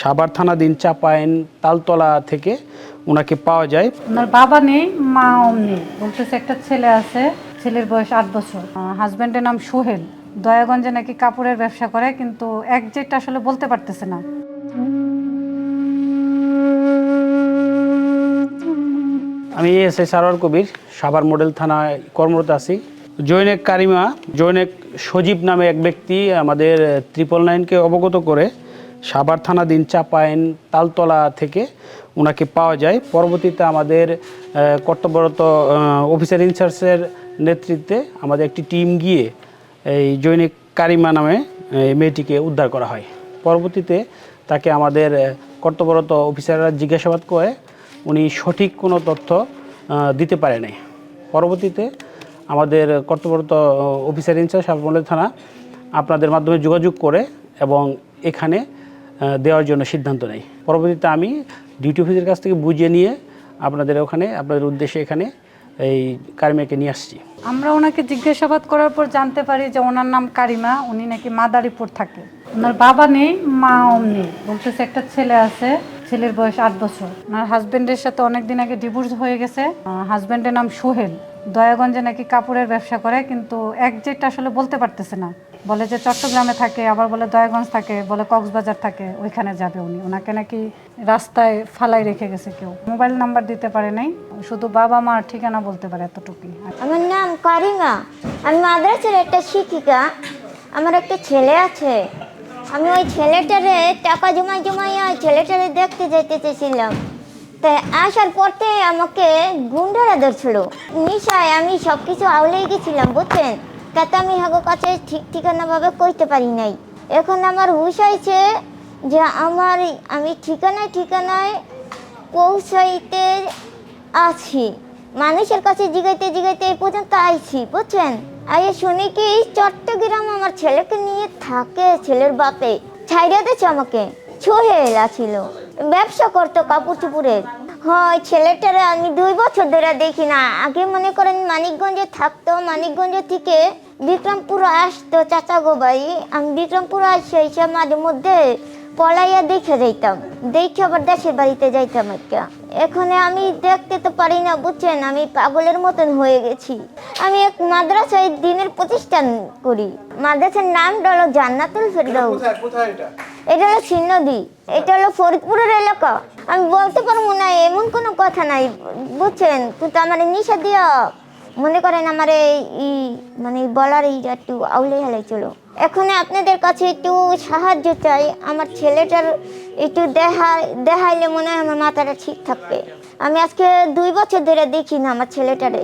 সাভার থানাধীন চাপাইন তালতলা থেকে ওনাকে পাওয়া যায়। ওনার বাবা নেই মা নেই। বলতেছে একটা ছেলে আছে ছেলের বয়স আট বছর। হাজব্যান্ডের নাম সোহেল। দয়াগঞ্জে নাকি কাপড়ের ব্যবসা করে কিন্তু একজেক্ট আসলে বলতে পারতেছে না। আমি এস সারোয়ার কবির সাভার মডেল থানায় কর্মরত আছি। জৈনেক কারিমা জৈনেক সজীব নামে এক ব্যক্তি আমাদের ট্রিপল নাইনকে অবগত করে সাভার থানাধীন চাপাইন তালতলা থেকে ওনাকে পাওয়া যায়। পরবর্তীতে আমাদের কর্তব্যরত অফিসার ইনচার্জের নেতৃত্বে আমাদের একটি টিম গিয়ে এই জৈনিক কারিমা নামে মেয়েটিকে উদ্ধার করা হয়। পরবর্তীতে তাকে আমাদের কর্তব্যরত অফিসাররা জিজ্ঞাসাবাদ করে, উনি সঠিক কোনো তথ্য দিতে পারে নাই। পরবর্তীতে আমাদের কর্তব্যরত অফিসার ইনচার্জ সাবমন্ডল থানা, আপনাদের মাধ্যমে যোগাযোগ করে এবং এখানে দেওয়ার জন্য সিদ্ধান্ত নেয় পরবর্তীতে আমি ডিউটি অফিসের কাছ থেকে বুঝিয়ে নিয়ে আপনাদের ওখানে, আপনাদের উদ্দেশ্যে এখানে এই কারিমাকে নিয়ে আসছি। আমরা ওনাকে জিজ্ঞাসাবাদ করার পর জানতে পারি যে ওনার নাম কারিমা, উনি নাকি মাদারীপুর থাকে। ওনার বাবা নেই, মাও নেই। বলতেছে একটা ছেলে আছে, ছেলের বয়স আট বছর। ওনার হাজবেন্ডের সাথে অনেকদিন আগে ডিভোর্স হয়ে গেছে। হাজবেন্ডের নাম সোহেল। দয়াগঞ্জে নাকি কাপড়ের ব্যবসা করে, কিন্তু একজেক্ট আসলে বলতে পারতেছে না। বলে যে চট্টগ্রামে থাকে, আবার বলে দয়াগঞ্জ থাকে, বলে কক্সবাজার থাকে, ওইখানে যাবে উনি। ওনাকে নাকি রাস্তায় ফালাই রেখে গেছে কেউ। মোবাইল নাম্বার দিতে পারে নাই, শুধু বাবা মার ঠিকানা বলতে পারে এতটুকুই। আমার নাম কারিমা। আমি মাদ্রাসার একটা শিক্ষিকা। আমার একটা ছেলে আছে। আমি ওই ছেলেটারে টাকা জমাই জমাইয়া ছেলেটারে দেখতে যেতে চেয়েছিলাম। তাই আসার পরতে আমাকে গুন্ডারা ধরছিল। নিশায় আমি সব কিছু আউলেই গেছিলাম, বুঝছেন? তাতে আমি হাগো কাছে ঠিক ঠিকানাভাবে কইতে পারি নাই। এখন আমার হুশ হয়েছে যে আমার আমি ঠিকানায় ঠিকানায় পৌঁছাইতে আছি। মানুষের কাছে জিগাইতে জিগাইতে এই পর্যন্ত আইছি, বুঝছেন? আইয়ে শুনি কি চট্টগ্রাম আমার ছেলেকে নিয়ে থাকে, ছেলের বাপে? ছাইরা দিয়েছে আমাকে। সোহেল আছিল ব্যবসা করতো কাপড় চুপুরের হয়, ছেলেটারে আমি দুই বছর ধরে দেখি না। আগে মনে করেন মানিকগঞ্জে থাকতো, মানিকগঞ্জ থেকে বিক্রমপুর আসতো চাচা গো বাড়ি আমি বিক্রমপুর আসি, এসে মাঝে মধ্যে পলাইয়া দেখে যাইতাম। দেখে আবার দেশের বাড়িতে যাইতাম একটা এখানে আমি দেখতে তো পারি না, বুঝছেন? আমি পাগলের মতন হয়ে গেছি। আমি এক মাদ্রাসায় দিনের প্রতিষ্ঠান করি। মাদ্রাসার নাম হলো জান্নাতুল ফেরদাউস। এটা হলো সিন্নদি এটা হলো ফরিদপুরের এলাকা। আমি বলতে পারব না, এমন কোনো কথা নাই, বুঝছেন? কিন্তু আমার নিশা দিয়া মনে করেন আমার এই মানে বলার এইটা একটু আউলে হেলাই চলো। এখন আপনাদের কাছে একটু সাহায্য চাই, আমার ছেলেটার একটু দেখা, দেখাইলে মনে হয় আমার মাথাটা ঠিক থাকবে। আমি আজকে দুই বছর ধরে দেখি না আমার ছেলেটারে।